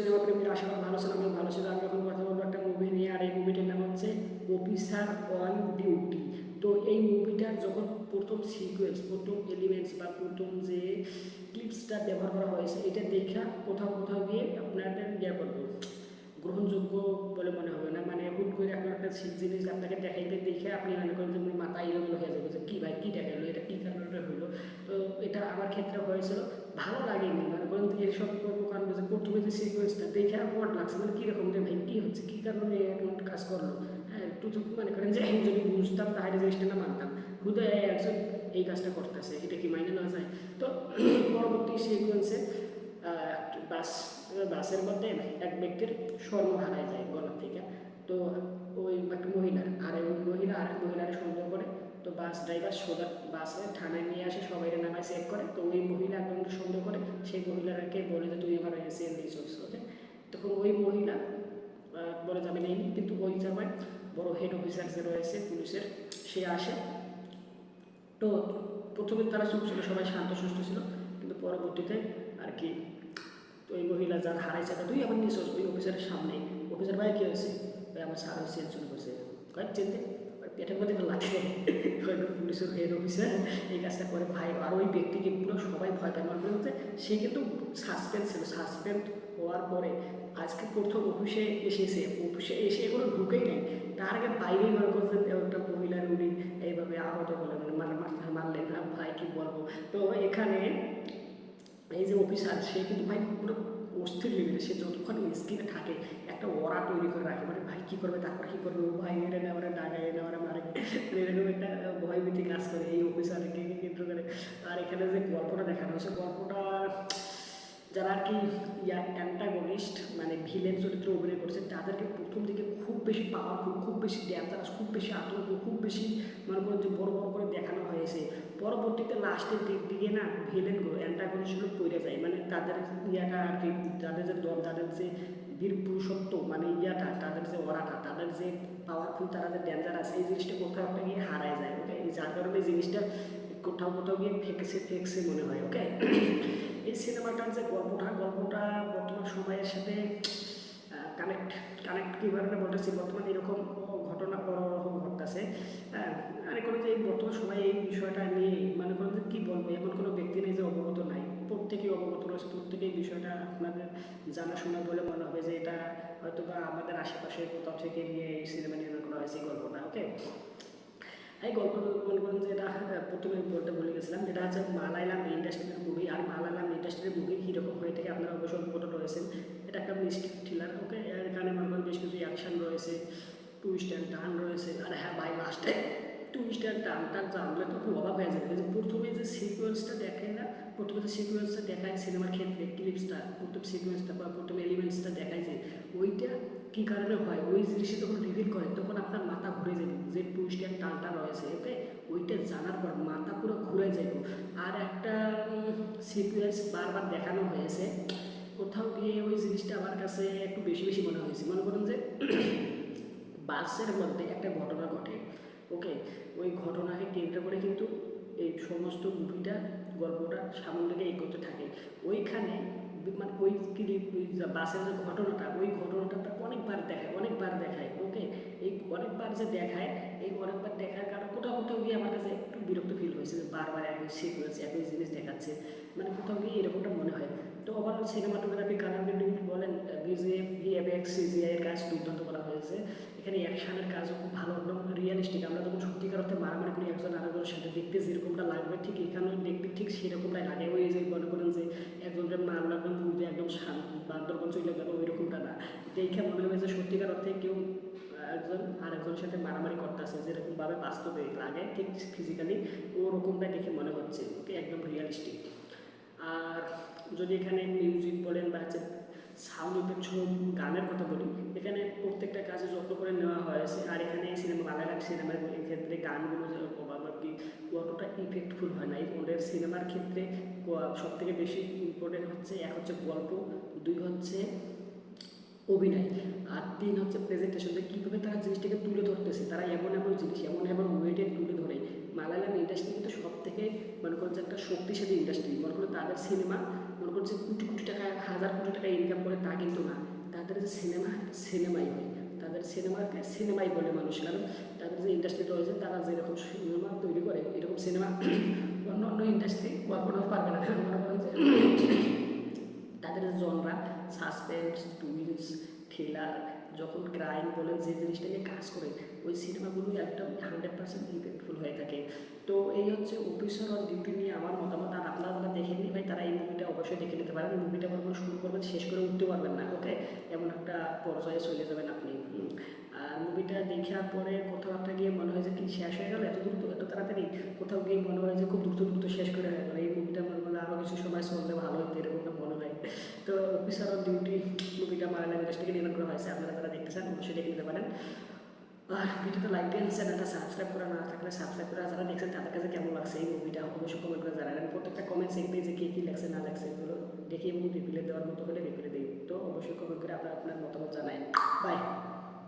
Cinema প্রেমীর আশা করা ভালো ছিল আমি ভালো ছিল আমি এখন কথা বলব একটা মুভি নিয়ে, আর এই মুভিটার নাম হচ্ছে অফিসার অন ডিউটি তো এই মুভিটার যখন প্রথম সিকুয়েন্স প্রথম এলিমেন্টস বা প্রথম যে ক্লিপসটা ব্যবহার করা হয়েছে, এটা দেখা কোথাও কোথাও গিয়ে আপনাদের ইয়ে করব, গ্রহণযোগ্য বলে মনে হবে না। মানে হুট করে আপনার একটা জিনিস আপনাকে দেখাইতে, দেখে আপনি মনে করেন যে মাথা এলোমেলো হয়ে যাবে কী ভাই, কী দেখাইলো এটা কী কারণে হইল তো এটা আমার ক্ষেত্রে হয়েছিল, ভালো লাগেনি। মানে করেন যে এইসব কারণ যে প্রথমে যে সিকুয়েন্সটা দেখে আমার লাগছে মানে কীরকম যে ভাই, কী হচ্ছে, কী কারণে এমন কাজ করল? হ্যাঁ একটু তো মানে করেন যে যদি বুঝতাম, তাহলে জিনিসটা না মানতাম। হুদয় একজন এই কাজটা করতেছে, এটা কি মাইনে নেওয়া যায়? তো পরবর্তী সিকুয়েন্সে বাস, বাসের মধ্যে এক ব্যক্তির স্বর্ণ হারায় যায় গলা থেকে। তো ওই একটা মহিলার, আর ওই মহিলা আর এক মহিলার সন্দেহ করে তো বাস ড্রাইভার সোজা বাসে থানায় নিয়ে আসে সবাই নামায় চেক করে। তো ওই মহিলা একজনকে সন্দেহ করে, সেই মহিলাকে বলে যে, তুই আমার এসিএল দিয়ে চলছিস ওকে? তখন ওই মহিলা বলে যাবে নেই কিন্তু ওই সময় বড় হেড অফিসার যে রয়েছে পুলিশের, সে আসে। তো প্রথমে তারা চুপ ছিল, সবাই শান্ত, সুস্থ ছিল। কিন্তু পরবর্তীতে আর কি, তো ওই মহিলা যার হারাইছে, তুই আবার নিয়ে ওই অফিসারের সামনে অফিসার ভাই, কী হয়েছে? আমার স্যার চেঞ্জ শুরু করছে কয়েক চিনতে পেটের মধ্যে লাঠি পুলিশের হেড অফিসার এই কাজটা করে ভাই আর ওই ব্যক্তিকে পুরো সবাই ভয় পায় মনে করছে সে কিন্তু সাসপেন্ড ছিল সাসপেন্ড হওয়ার পরে আজকে প্রথম অফিসে এসেছে অফিসে এসে এগুলো ঢুকেই নেই তার আগে বাইরেই মনে করছে যে একটা মহিলার উনি এইভাবে আহত বলে মানে মার মার- মারলেন না ভাই কি বলব তো এখানে এই যে অফিসার সে কিন্তু ভাই পুরো অস্থির লেভেলে সে যতক্ষণ স্কিনে থাকে, একটা ওরা তৈরি করে রাখে। মানে ভাই, কী করবে? তারপর কী করবে? ও, ভাই এরা নেওয়ারে ডাকায় নেওয়ারে মারে এরকম একটা ভয়ভীতি কাজ করে এই অফিসারকে কেন্দ্র করে। আর এখানে যে গল্পটা দেখানো হয়েছে, গল্পটা যারা আর কি ইয়া অ্যান্টাগনিস্ট মানে ভিলেন চরিত্রে অভিনয় করছে, তাদেরকে প্রথম দিকে খুব বেশি পাওয়ারফুল খুব বেশি ড্যান্সারাস খুব বেশি আতঙ্ক, খুব বেশি মনে করেন যে বড় বড় করে দেখানো হয়েছে। পরবর্তীতে লাস্টের দিক দিকে না ভিলেনগুলো অ্যান্টাগনিস্টগুলো পড়ে যায়। মানে তাদের ইয়াটা আর কি, তাদের যে দল, তাদের যে বীর পুরুষত্ব মানে ইয়াটা, তাদের যে ওরাটা তাদের যে পাওয়ারফুল তারা যে আছে, এই জিনিসটা কোথাও একটা গিয়ে হারায় যায় ওকে যার কারণে জিনিসটা কোথাও কোথাও গিয়ে ফেঁকছে ফেঁকছে মনে হয় ওকে এই সিনেমাটার যে গল্পটা গল্পটা বর্তমান সময়ের সাথে কানেক্ট কানেক্ট কীভাবে বলতেছি, বর্তমানে এরকম ঘটনা বড় রকম ঘটতেছে। আর কোনো যে বর্তমান সময়ে এই বিষয়টা নিয়ে মানে কোনো যে কী বলব, এমন কোনো ব্যক্তি নেই যে অবগত নাই। প্রত্যেকেই অবগত রয়েছে, প্রত্যেকেই বিষয়টা আপনাদের জানাশোনা বলে মনে হবে যে এটা হয়তো বা আমাদের আশেপাশে কোথাও থেকে নিয়ে এই সিনেমা নির্মাণ করা হয়েছে গল্পটা ওকে এই গল্প মনে করেন যে এটা প্রথমে বলতে বলে গেছিলাম, যেটা হচ্ছে মালায়ালাম ইন্ডাস্ট্রির মুভি আর মালায়ালাম ইন্ডাস্ট্রির মুভি কীরকম হয়ে থাকে আপনারা অবশ্যই অবগত রয়েছেন। এটা একটা মিস্ট্রি থ্রিলার ওকে এখানে মনে করেন বেশ কিছু অ্যাকশন রয়েছে টুইস্ট অ্যান্ড টার্ন রয়েছে, আর হ্যাঁ বাই লাস্টে টুইস্ট অ্যান্ড টার্নটা জানলে তো খুব অবাক হয়ে যাবে যে প্রথমে যে সিকোয়েন্সটা দেখায় না, প্রথমে যে সিকোয়েন্সটা দেখায় সিনেমার ক্ষেত্রে ক্লিপসটা প্রথম সিকোয়েন্সটা বা প্রথম এলিমেন্টসটা দেখায় যে ওইটা কী কারণে হয়? ওই জিনিসটা যখন রিভিল করে, তখন আপনার মাথা ঘুরে যাবে যে টুইস্ট অ্যান্ড টার্নটা রয়েছে ওকে ওইটা জানার পর মাথা পুরো ঘুরে যাবে আর একটা সিকোয়েন্স বারবার দেখানো হয়েছে, কোথাও গিয়ে ওই জিনিসটা আমার কাছে একটু বেশি বেশি মনে হয়েছে। মনে করুন যে বাসের মধ্যে একটা ঘটনা ঘটে ওকে ওই ঘটনাকে কেন্দ্র করে কিন্তু এই সমস্ত মুভিটা, গল্পটা সামনে থেকে এগোতে থাকে। ওইখানে মানে ওই বাসের যে ঘটনাটা, ওই ঘটনাটা অনেকবার দেখায় অনেকবার দেখায় ওকে এই অনেকবার যে দেখায়, এই অনেকবার দেখার কারণে কোথাও কোথাও গিয়ে আমার কাছে একটু বিরক্ত ফিল হয়েছে যে বারবার একই সিকুয়েন্স একই জিনিস দেখাচ্ছে। মানে কোথাও গিয়ে এরকমটা মনে হয়। তো ওভারঅল সিনেমাটোগ্রাফি কালার গ্রেডিং বলেন বিজিএফ ভিএফএক্স সিজিআই এর কাজ দুর্দান্ত করা হয়েছে। এখানে অ্যাকশনের কাজও খুব ভালো একদম রিয়েলিস্টিক আমরা যখন সত্যিকার অর্থে মারামারি করি, একজন আরেকজনের সাথে দেখতে যেরকমটা লাগবে, ঠিক এখানেও দেখতে ঠিক সেরকমটাই লাগে। ওই যে মনে করেন যে একজনের মারলো, একদম একদম শান্তি, বান্দরবন চলে গেল ওই রকমটা না। দেখে মনে হয় যে সত্যিকার অর্থে কেউ একজন আরেকজনের সাথে মারামারি করতেছে, যেরকমভাবে বাস্তবে লাগে, ঠিক ফিজিক্যালি ওরকমটা দেখে মনে হচ্ছে। ওকে, একদম রিয়েলিস্টিক আর যদি এখানে মিউজিক বলেন বা হচ্ছে সাউন্ড ইফেক্ট সহ গানের কথা বলি, এখানে প্রত্যেকটা কাজে যত্ন করে নেওয়া হয়েছে আর এখানে সিনেমা মালায়ালাম সিনেমার ক্ষেত্রে গানগুলো যে আর কি, অতটা ইফেক্টফুল হয় না। ওদের সিনেমার ক্ষেত্রে সব থেকে বেশি ইম্পর্টেন্ট হচ্ছে, এক হচ্ছে গল্প, দুই হচ্ছে অভিনয়, আর তিন হচ্ছে প্রেজেন্টেশন যে কীভাবে তারা জিনিসটাকে তুলে ধরতেছে। তারা এমন এমন জিনিস, এমন এমন ওয়েটে তুলে ধরে। মালায়ালাম ইন্ডাস্ট্রি কিন্তু সব থেকে মনে করেন যে একটা শক্তিশালী ইন্ডাস্ট্রি মনে করেন তাদের সিনেমা মনে করছে কোটি কোটি টাকা, হাজার কোটি টাকা ইনকাম করে, তা কিন্তু না। তাদের যে সিনেমা সিনেমাই হয়। তাদের সিনেমাকে সিনেমাই বলে মানুষ। কারণ তাদের যে ইন্ডাস্ট্রি রয়েছে, তারা যেরকম সিনেমা তৈরি করে, এরকম সিনেমা অন্য অন্য ইন্ডাস্ট্রি কল্পনাও পারবে না। মনে করেন যে তাদের জনরা সাসপেন্স টুইলস থ্রিলার যখন ক্রাইম বলেন, যে জিনিসটা নিয়ে কাজ করে, ওই সিনেমাগুলো একদম হান্ড্রেড পার্সেন্ট ইফেক্টফুল হয়ে থাকে। তো এই হচ্ছে অফিসার অন ডিউটি নিয়ে আমার মতামত, আর আপনারা যারা দেখেননি ভাই, তারা এই মুভিটা অবশ্যই দেখে নিতে পারেন। মুভিটা কখনো শুরু করবেন, শেষ করে উঠতে পারবেন না ওকে এমন একটা পর্যায়ে চলে যাবেন আপনি। আর মুভিটা দেখার পরে কোথাও একটা গিয়ে মনে হয় যে কি শেষ হয়ে গেল? এত দ্রুত এত তাড়াতাড়ি কোথাও গিয়ে মনে হয় যে খুব দ্রুত দ্রুত শেষ করে হয়ে গেল। এই মুভিটা মনে হলো আরও কিছু সময় চললে ভালো হতো এরকমটা মনে হয় তো অফিসার অফ ডিউটি মুভিটা মারালাম থেকে নির্মাণ করা হয়েছে, আপনারা যারা দেখতে চান অবশ্যই দেখে নিতে পারেন। আর ভিডিওতে লাইক দিন চ্যানেলটা সাবস্ক্রাইব করা না থাকলে সাবস্ক্রাইব করে যারা দেখছেন তাদের কাছে কেমন লাগছে এই মুভিটা অবশ্যই কমেন্ট করে জানাবেন। প্রত্যেকটা কমেন্ট সেক্টে যে কে কী লাগছে না লাগছে এগুলো দেখে এবং রিপ্লাই দেওয়ার মতো হলে রিপ্লাই দিই। তো অবশ্যই কমেন্ট করে আপনার আপনার মতামত জানায় বাই